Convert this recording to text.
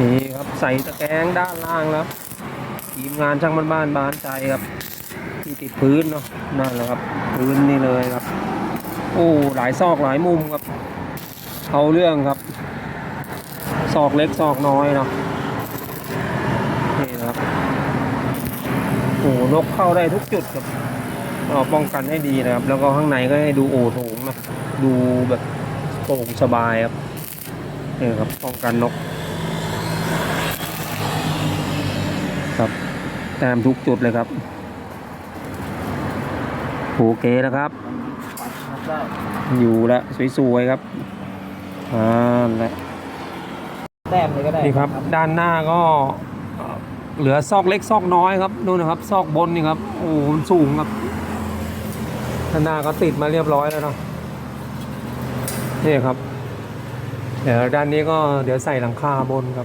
นี่ครับใส่ตะแกรงด้านล่างแล้วทีมงานช่างบ้านบ้านๆบ้านใจครับ ที่ติดพื้นเนาะนั่นแหละครับ พื้นนี่เลยครับโอ้หลายซอกหลายมุมครับเอาเรื่องครับซอกเล็กซอกน้อยเนาะนี่นครับโอ้นกเข้าได้ทุกจุดครับเราป้องกันให้ดีนะครับ แล้วก็ข้างในก็ให้ดูโอโถงนะดูแบบโปร่งสบายครับนี่ครับป้องกันนก ครับแต้มทุกจุดเลยครับโอเคนะครับได้อยู่แล้วสวยๆครับอ่าและแต้มเลยก็ได้นี่ครับ ด้านหน้าก็เอ่อเหลือซอกเล็กซอกน้อยครับนู่นนะครับ ซอกบนนี่ครับโอ้โหมันสูงครับด้านหน้าก็ติดมาเรียบร้อยแล้วเนาะนี่ครับ เดี๋ยวด้านนี้ก็เดี๋ยวใส่หลังคาบนครับ